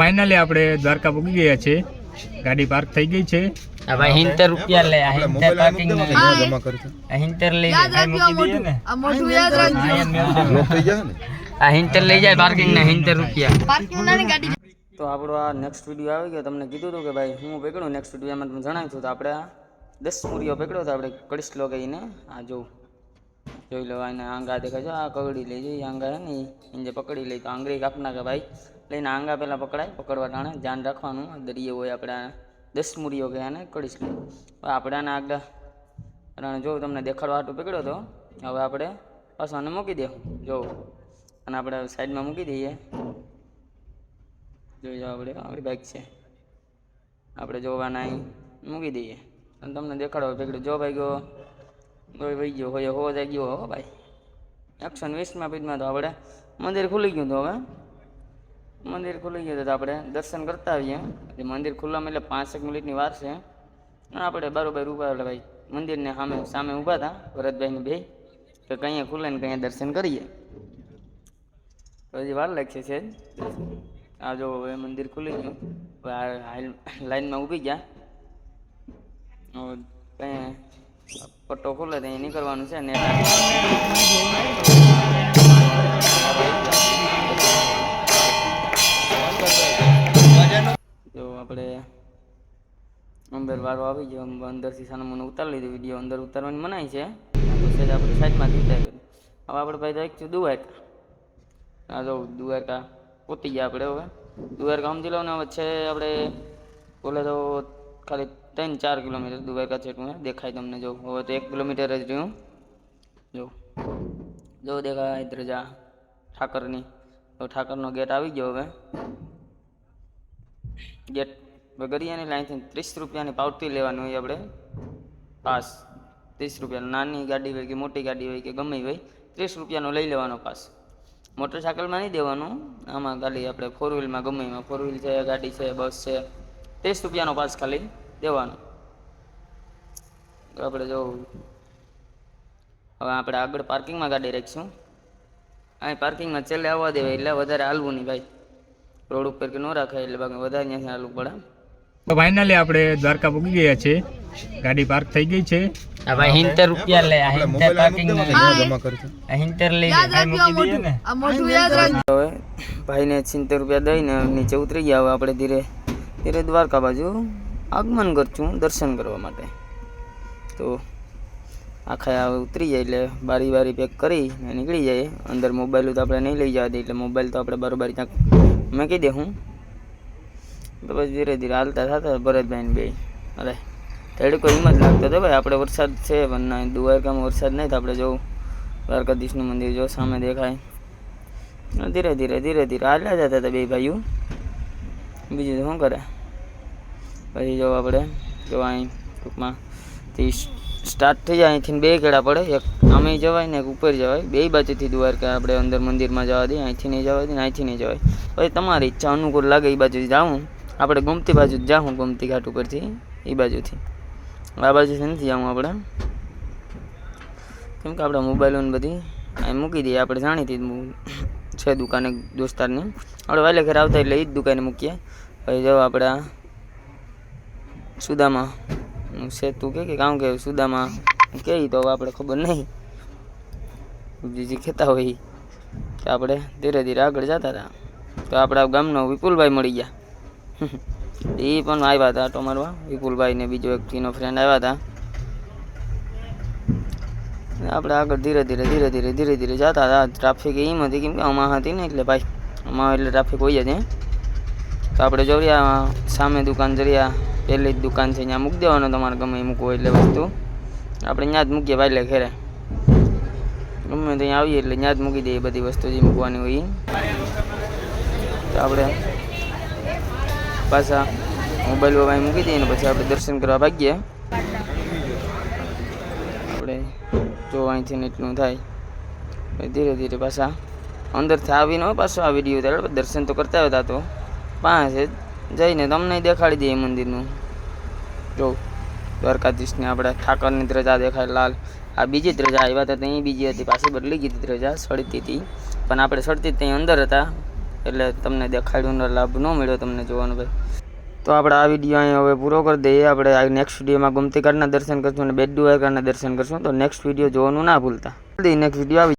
Finally આપણે દ્વારકા પૂકી ગયા છે ગાડી પાર્ક થઈ ગઈ છે. હવે હિંતેર રૂપિયા લે આ હિંતેર પાર્કિંગ જમા કરજો આ હિંતેર લઈ જાય મૂકી દઈએ ને. આ મોટું યાદ રાખજો. લોક થઈ ને? આ હિંતેર લઈ જાય પાર્કિંગ ના હિંતેર રૂપિયા. પાર્કિંગ ના ગાડી તો આપણો આ નેક્સ્ટ વીડિયો આવી ગયો. તમને કીધું હતું કે ભાઈ હું પકડું નેક્સ્ટ વિડીયોમાં તમને જણાવ્યું હતું. તો આપણે આ દસ મૂરીઓ પકડ્યો હતો આપણે કડીશ લો ગઈને આ જોઉં જોઈ લો આને આંગા દેખાય છે. આ કગડી લઈ જઈએ આંગા હે ને એને પકડી લઈ તો આંગળી કાપ નાખે ભાઈ. લઈને આંગા પહેલાં પકડાય, પકડવા ટાણે, ધ્યાન રાખવાનું દરિયો હોય આપણા દસ મૂડીઓ ગયા ને કડીશ આપણાને આગળ અને જો તમને દેખાડવા હાટું પકડ્યો હતો હવે આપણે પાછો મૂકી દેવું જો. અને આપણે સાઈડમાં મૂકી દઈએ. જોઈ જાઓ આપણે, આપણી બાઇક છે. આપણે જોવાના અહીં મૂકી દઈએ. અને તમને દેખાડો પકડ્યો, જો ભાઈ ગયો વહી ગયો, હોય, હો, જાય ગયો, હો, ભાઈ. એકસો વીસમાં પીઠમાં તો આપણે મંદિર ખુલી ગયું હતું હવે. મંદિર ખુલી ગયું તો આપણે દર્શન કરતા આવીએ. એટલે મંદિર ખુલ્લામાં એટલે પાંચેક મિનિટની વાર છે. આપણે બરોબર ઊભા એટલે ભાઈ, મંદિરને સામે સામે ઊભા હતા, ભરતભાઈને બે કે કંઈ ખુલે ને કંઈ દર્શન કરીએ. તો હજી વાર લાગશે છે. આ જો હવે મંદિર ખુલી ગયું. આ લાઈનમાં ઊભી ગયા. કંઈ પટ્ટો ખુલે ત્યાં નીકળવાનું છે ને આપણે અંદર વારો આવી ગયો અંદરથી મને ઉતારી લીધું વીડિયો અંદર ઉતારવાની મનાય છે. તો સેજ આપણે સાઈડમાંથી ઉતારી લીધું હવે આપણે ભાઈ જાય છું દ્વારકા આ જો દ્વારકા પોતી ગયા આપણે હવે. દુવારકા સમજી લો ને, હવે છે આપણે, બોલે તો ખાલી ત્રણ ચાર કિલોમીટર દુવારકા છેટું દેખાય તમને જો. હવે તો એક કિલોમીટર જ રહ્યું. જો. જો દેખાય ધ્રજા ઠાકરની. તો ઠાકરનો ગેટ આવી ગયો હવે. ગેટ કરીએ ને ત્રીસ રૂપિયાની પાવતી લેવાની હોય આપણે. પાસ. ત્રીસ રૂપિયાનો નાની ગાડી હોય કે મોટી ગાડી હોય કે ગમે હોય, ત્રીસ રૂપિયાનો લઈ લેવાનો પાસ. મોટરસાયકલમાં નહીં દેવાનું. આમાં ખાલી આપણે ફોર વ્હીલમાં ગમે એમાં. ફોર વ્હીલ છે, ગાડી છે બસ છે. ત્રીસ રૂપિયાનો પાસ ખાલી દેવાનો. આપણે જો હવે આપણે આગળ પાર્કિંગમાં ગાડી રાખીશું. અહીં પાર્કિંગમાં છેલ્લે આવવા દેવાય એટલે વધારે હાલવું નહીં ભાઈ. રોડ ઉપર કે ન રાખાય એટલે બાકી વધારે ત્યાંથી હાલવું પડે. તો ફાઇનલી આપણે દ્વારકા પૂકી ગયા છે ગાડી પાર્ક થઈ ગઈ છે. હવે હિંતેર રૂપિયા લે આ હિંતેર પાર્કિંગ જમા કરજો હિંતેર લઈ મૂકી રાખજો ને. આ મોટું યાદ રાખજો. હવે ભાઈને સિત્તેર રૂપિયા દઈને નીચે ઉતરી ગયા હવે આપણે ધીરે. ધીરે દ્વારકા બાજુ આગમન કરશું દર્શન કરવા માટે. તો આખા હવે ઉતરી જાય એટલે બારી બારી પેક કરી નીકળી જાય. અંદર મોબાઈલ તો આપણે નહીં લઈ જવા દઈએ એટલે મોબાઈલ તો આપણે બરોબર ક્યાંક મૂકી દે હું. તો પછી ધીરે ધીરે હાલતા થતા ભરતભાઈ બે અરે, તડકો હિંમત લાગતો હતો ભાઈ. આપણે વરસાદ છે, પણ ના, દ્વારકામાં વરસાદ નહીં તો આપણે જોવું. દ્વારકાધીશનું મંદિર જો સામે દેખાય. ધીરે ધીરે ધીરે ધીરે હાલ્યા જતા હતા બે ભાઈઓ. બીજું તો શું કરે? પછી જો આપણે જો અહીં ટૂંકમાં થી સ્ટાર્ટ થઈ જાય. અહીંથી બે કેળા પડે. એક આમે જવાય ને એક ઉપર જવાય. બે બાજુથી દ્વારકા આપણે અંદર મંદિરમાં જવા દઈએ. અહીંથી નહીં જવા દઈએ અહીંથી નહીં જવાય. પછી તમારી ઈચ્છા અનુકૂળ લાગે એ બાજુથી જાઉં. આપણે ગોમતી બાજુ જ જાઉં, ગમતી ઘાટ ઉપરથી એ બાજુથી. આ બાજુથી નથી જાઉં આપણે. કેમ કે આપણા મોબાઈલો બધી અહીં મૂકી દઈએ, આપણે જાણીતી છે દુકાને, દોસ્તારની. આપણે વાલે ઘરે આવતા એટલે એ જ દુકાને મૂકીએ. પછી જો આપણે સુદામા છે કે કે કામ કે સુદામા કે તો આપણે ખબર નહીં. બીજી કહેતા હોય કે તો આપણે ધીરે ધીરે આગળ જતા હતા. તો આપણા ગામનો વિપુલભાઈ મળી ગયા. એ પણ આવ્યા હતા આટો વિપુલભાઈ ને બીજો એક એનો ફ્રેન્ડ આવ્યા હતા. આપણે આગળ ધીરે ધીરે ધીરે ધીરે ધીરે ધીરે જતા હતા. ટ્રાફિક એમ હતી કેમ કે અમા હતી ને એટલે ભાઈ અમા એટલે ટ્રાફિક હોય જ હે તો આપણે જોરિયા સામે દુકાન જરિયા પહેલી જ દુકાન છે, ત્યાં મૂકી દેવાનો તમારે ગમે એ મૂકવું એટલે વસ્તુ. આપણે ત્યાં જ મૂકીએ ભાઈ એટલે ઘરે. ગમે ત્યાં આવીએ એટલે ત્યાં જ મૂકી દઈએ બધી વસ્તુ જે મૂકવાની હોય તો આપણે પાછા મોબાઈલ વોબાઈલ મૂકી દઈએ ને પછી આપણે દર્શન કરવા ભાગીએ. આપણે જો અહીંથી એટલું થાય. ધીરે ધીરે પાછા અંદરથી આવીને પાછો આ વીડિયો ત્યારે દર્શન તો કરતા હતા તો. પાસે જઈને તમને દેખાડી દઈએ મંદિરનું. જો, દ્વારકાધીશને આપણે ઠાકરની ધ્રજા દેખાય, લાલ. આ બીજી ધ્રજા આવ્યા હતા ત્યાં બીજી હતી, પાછી બદલી ગઈ ધ્રજા સળતી હતી. પણ આપણે સળતી ત્યાં અંદર હતા. એટલે તમને દેખાડ્યોનો લાભ ન મળ્યો તમને જોવાનો ભાઈ. તો આપણે આ વીડિયો અહીં હવે પૂરો કરી દઈએ. આપણે આ નેક્સ્ટ વિડીયોમાં ગમતી કાળના દર્શન કરશું અને બેડ દ્વારકાના દર્શન કરશું. તો નેક્સ્ટ વીડિયો જોવાનું ના ભૂલતા. નેક્સ્ટ વીડિયો આવી